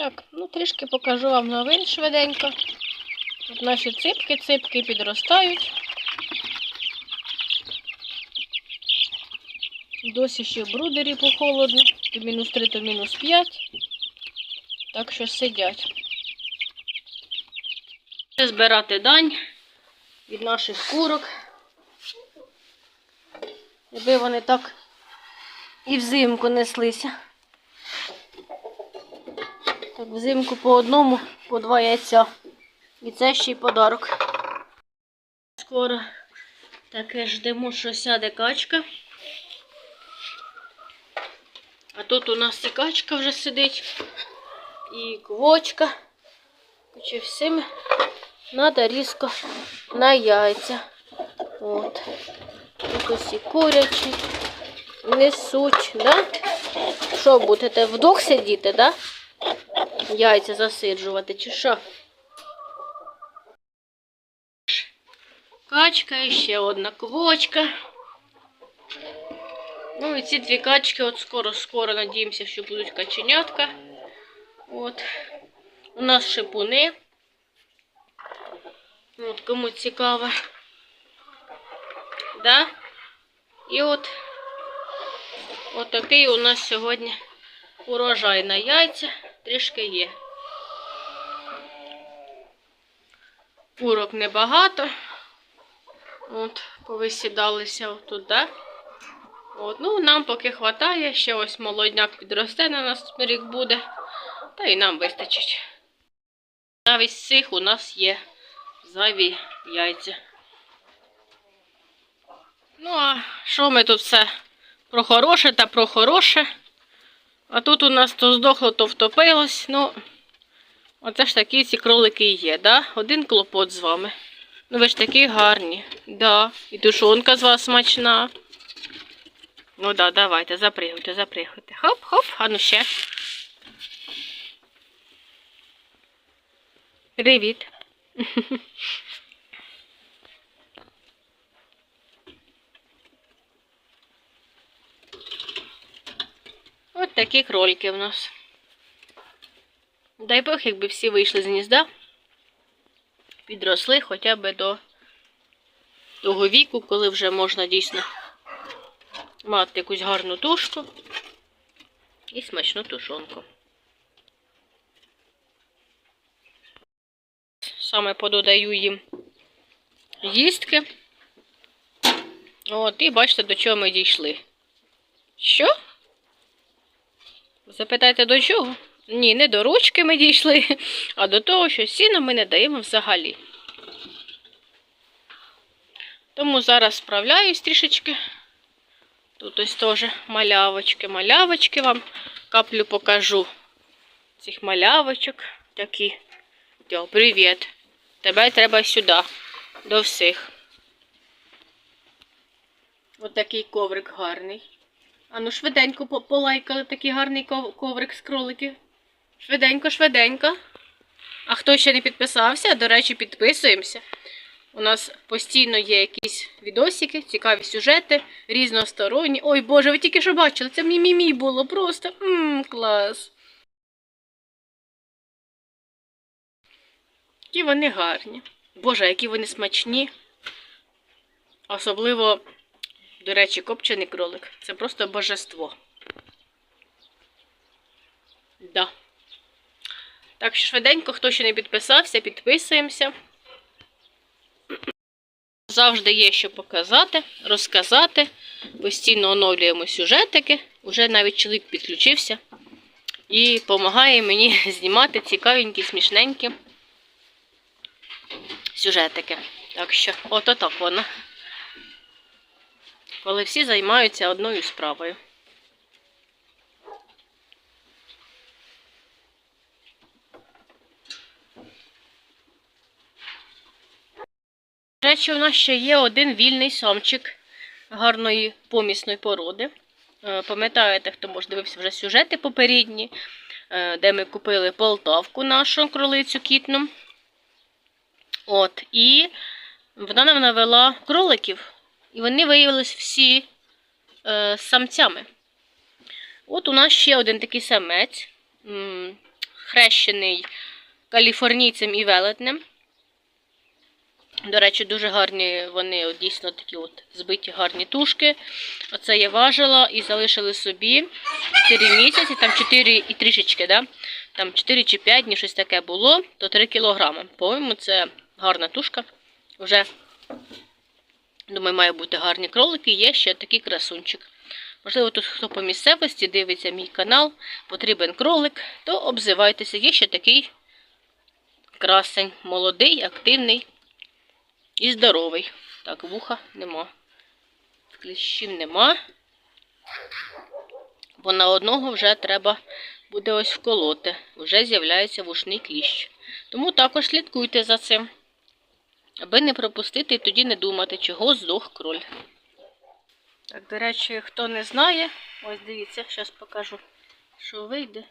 Так, ну трішки покажу вам новин швиденько. От наші ципки, ципки підростають. Досі ще в брудері похолодно, то мінус 3, то мінус 5. Так що сидять. Збирати дань від наших курок. Якби вони так і взимку неслися. Так, взимку по одному, по два яйця. І це ще й подарок. Скоро таке ждемо, що сяде качка. А тут у нас і качка вже сидить, і квочка. Чи всім треба різко на яйця. От. Тут ось і курячі. Несуть, да? Що будете вдох сидіти, да? Яйця засиджувати, чи що? Качка і ще одна квочка. Ну і ці дві качки от скоро-скоро надіємося, що будуть каченятка. От. У нас шипуни. От кому цікаво. Да? І от, от такий у нас сьогодні урожай на яйця. Трішки є. Курок небагато. От, повисідалися отут, да? От, ну, нам поки хватає, ще ось молодняк підросте на наступний рік буде, та й нам вистачить. Навіть з цих у нас є зайві яйця. Ну, а що ми тут все про хороше та про хороше? А тут у нас то здохло, то втопилось. Ну, оце ж такі ці кролики є, да? Один клопот з вами. Ну, ви ж такі гарні. Да. І тушонка з вас смачна. Ну да, давайте, запригуйте, запригуйте. Хоп-хоп, а ну ще. Привіт. такі кролики в нас. Дай Бог, якби всі вийшли з гнізда, підросли хоча б до того віку, коли вже можна дійсно мати якусь гарну тушку і смачну тушонку. Саме пододаю їм їстки. От, і бачите, до чого ми дійшли. Що? Запитайте до чого? Ні, не до ручки ми дійшли, а до того, що сіна ми не даємо взагалі. Тому зараз справляюсь трішечки. Тут ось теж малявочки, малявочки вам каплю покажу. Цих малявочок такі. Йо, привіт. Тебе треба сюди, до всіх. Ось такий коврик гарний. А ну швиденько полайкали такий гарний коврик з кроликів. Швиденько, швиденько. А хто ще не підписався, до речі, підписуємося. У нас постійно є якісь відосики, цікаві сюжети, різносторонні. Ой Боже, ви тільки що бачили, це мімімі було просто. Ммм, клас. Які вони гарні. Боже, які вони смачні. Особливо, до речі, копчений кролик. Це просто божество. Да. Так що швиденько, хто ще не підписався, підписуємося. Завжди є що показати, розказати. Постійно оновлюємо сюжетики. Уже навіть чоловік підключився і допомагає мені знімати цікавенькі, смішненькі сюжетики. Так що, ото так воно. Коли всі займаються одною справою. До речі, у нас ще є один вільний самчик гарної помісної породи. Е, Пам'ятаєте, хто може дивився вже сюжети попередні, е, де ми купили полтавку нашу кролицю кітну. От, і вона нам навела кроликів, і вони виявилися всі е, самцями. От у нас ще один такий самець. Хрещений каліфорнійцем і велетнем. До речі, дуже гарні вони от, дійсно такі от збиті гарні тушки. Оце я важила і залишили собі 4 місяці, там 4 і трішечки, да? там 4 чи 5 днів щось таке було, то 3 кілограми. По-моєму, це гарна тушка. Вже, думаю, має бути гарні кролики. Є ще такий красунчик. Можливо, тут хто по місцевості дивиться мій канал, потрібен кролик, то обзивайтеся. Є ще такий красень, молодий, активний і здоровий. Так, вуха нема. Кліщів нема. Бо на одного вже треба буде ось вколоти. Вже з'являється вушний кліщ. Тому також слідкуйте за цим, аби не пропустити і тоді не думати, чого здох кроль. Так, до речі, хто не знає, ось дивіться, зараз покажу, що вийде.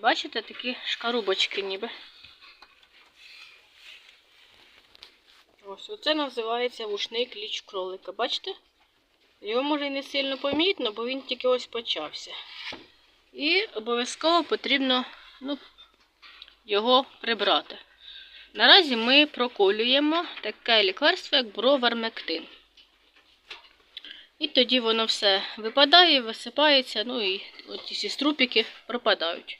Бачите, такі шкарубочки ніби. Ось оце називається вушний кліч кролика. Бачите? Його може і не сильно помітно, бо він тільки ось почався. І обов'язково потрібно ну, його прибрати. Наразі ми проколюємо таке лікарство, як бровармектин. І тоді воно все випадає, висипається, ну і ці струпики пропадають.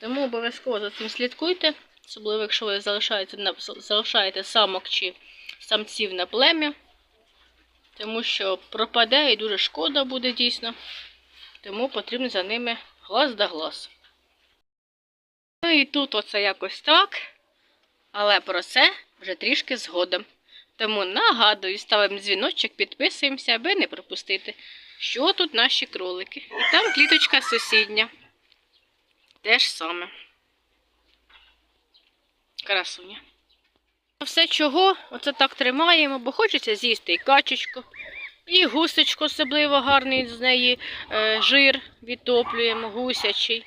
Тому обов'язково за цим слідкуйте, особливо якщо ви залишаєте, залишаєте самок чи самців на плем'я, тому що пропаде і дуже шкода буде дійсно. Тому потрібно за ними глаз да глаз. Ну і тут оце якось так. Але про це вже трішки згодом. Тому нагадую, ставимо дзвіночок, підписуємося, аби не пропустити, що тут наші кролики. І там кліточка сусідня. Те ж саме. Красуня. Все чого, оце так тримаємо, бо хочеться з'їсти і качечку, і гусечку, особливо гарний з неї е, жир відтоплюємо, гусячий.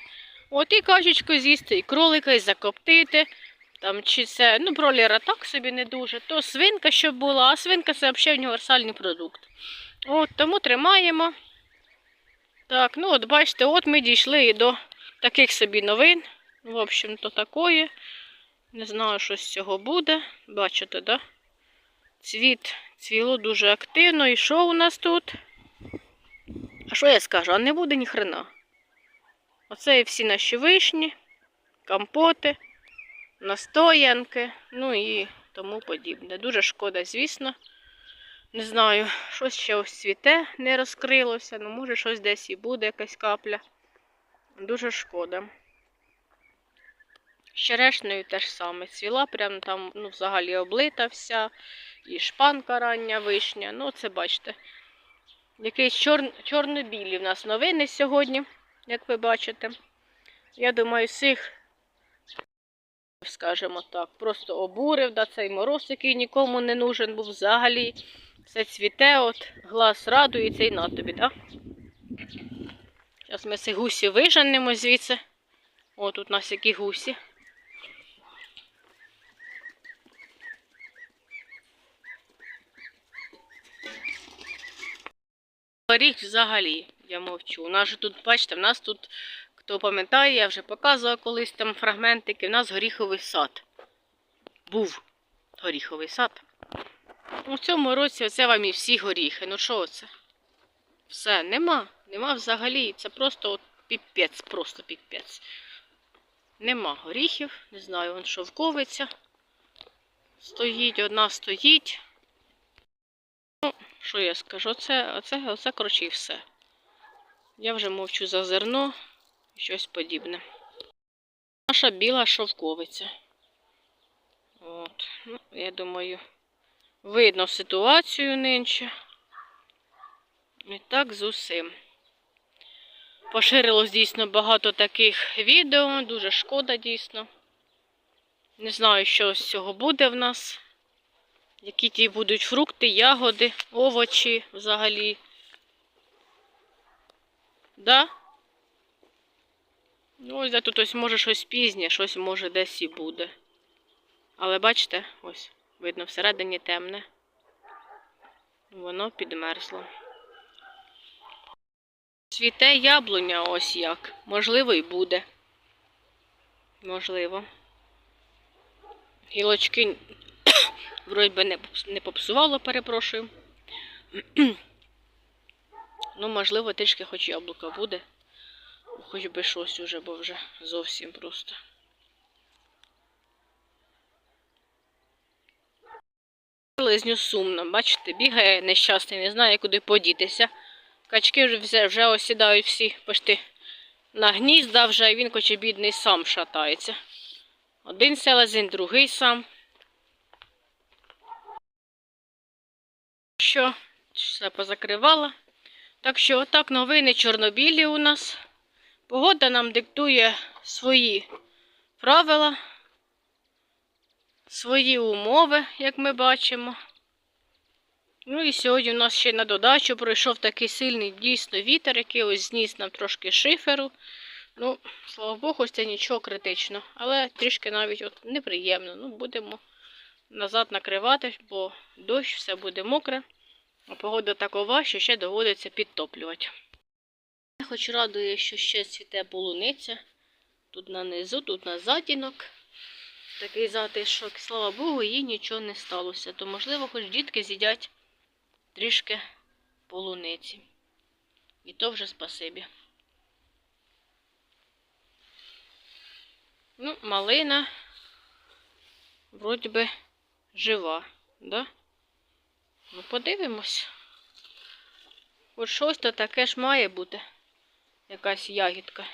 От і качечку з'їсти, і кролика, і закоптити. Там, чи це, ну, бролера так собі не дуже, то свинка, щоб була, а свинка це взагалі універсальний продукт. От, тому тримаємо. Так, ну от бачите, от ми дійшли і до таких собі новин. В общем-то, такої. Не знаю, що з цього буде. Бачите, да? Цвіт цвіло дуже активно. І що у нас тут? А що я скажу? А не буде ні хрена. Оце і всі наші вишні, компоти, настоянки, ну і тому подібне. Дуже шкода, звісно. Не знаю, щось ще ось цвіте, не розкрилося, ну може щось десь і буде, якась капля. Дуже шкода. З Черешнею теж саме. Цвіла, прям там ну, взагалі облита вся. І шпанка рання вишня. Ну, це бачите. Якісь чор... чорно-білі в нас новини сьогодні, як ви бачите. Я думаю, всіх, скажімо так, просто обурив, да, цей мороз, який нікому не нужен був взагалі. Все цвіте, от, глаз радується і на тобі, так? Зараз ми ці гусі виженемо звідси. О, тут у нас які гусі. Рік взагалі, я мовчу. У нас же тут, бачите, в нас тут, хто пам'ятає, я вже показувала колись там фрагментики, в нас горіховий сад. Був горіховий сад. У цьому році оце вам і всі горіхи. Ну що це? Все, нема. Нема взагалі. Це просто от піпець, просто піпець. Нема горіхів, не знаю, вон шовковиця. Стоїть, одна стоїть. Ну, що я скажу? Оце, оце, оце, коротше, і все. Я вже мовчу за зерно щось подібне. Наша біла шовковиця. От. Ну, я думаю, видно ситуацію нинче. І так з усім. Поширилось дійсно багато таких відео, дуже шкода дійсно. Не знаю, що з цього буде в нас. Які ті будуть фрукти, ягоди, овочі взагалі. Да? Ну, ось тут ось може щось пізнє, щось може десь і буде. Але бачите, ось, видно, всередині темне. Воно підмерзло. Цвіте яблуня ось як. Можливо, і буде. Можливо. Гілочки вроді би не попсувало, перепрошую. ну, можливо, трішки хоч яблука буде. Хоч би щось уже, бо вже зовсім просто. Лизню сумно, бачите, бігає нещасний, не знає, куди подітися. Качки вже, вже, осідають всі почти на гнізда вже, і він, хоч і бідний, сам шатається. Один селезень, другий сам. Що, все позакривала. Так що, отак новини чорнобілі у нас. Погода нам диктує свої правила, свої умови, як ми бачимо. Ну і сьогодні у нас ще на додачу пройшов такий сильний дійсно вітер, який ось зніс нам трошки шиферу. Ну, слава Богу, це нічого критичного, але трішки навіть от неприємно. Ну, будемо назад накривати, бо дощ, все буде мокре, а погода такова, що ще доводиться підтоплювати. Хоч радує, що ще цвіте полуниця. Тут на низу, тут на затінок. Такий затишок, слава Богу, їй нічого не сталося. То, можливо, хоч дітки з'їдять трішки полуниці. І то вже спасибі. Ну, малина вроді би жива, да? Ну, подивимось. От щось то таке ж має бути. Якась ягідка.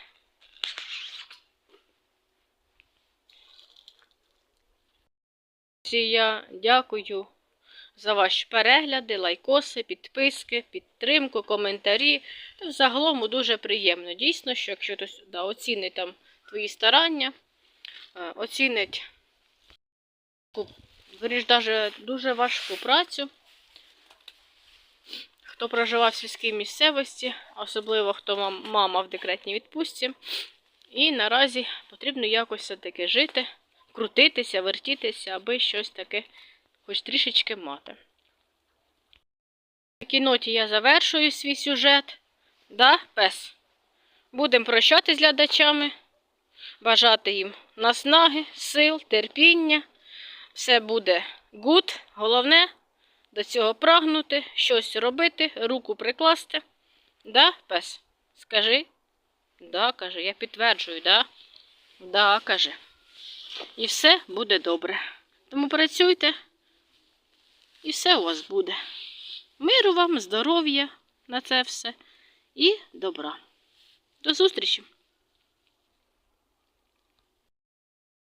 Я дякую за ваші перегляди, лайкоси, підписки, підтримку, коментарі. Та Загалом дуже приємно. Дійсно, що якщо хтось да, оцінить там твої старання, е, оцінить даже дуже важку працю. Хто проживав в сільській місцевості, особливо хто мама в декретній відпустці. І наразі потрібно якось все-таки жити, крутитися, вертітися, аби щось таке хоч трішечки мати. В такій ноті я завершую свій сюжет. Да, пес? Будемо прощатись з глядачами, бажати їм наснаги, сил, терпіння. Все буде гуд. Головне до цього прагнути, щось робити, руку прикласти. Да, пес? Скажи. Да, каже, я підтверджую, да? Да, каже. І все буде добре. Тому працюйте, і все у вас буде. Миру вам, здоров'я на це все і добра. До зустрічі!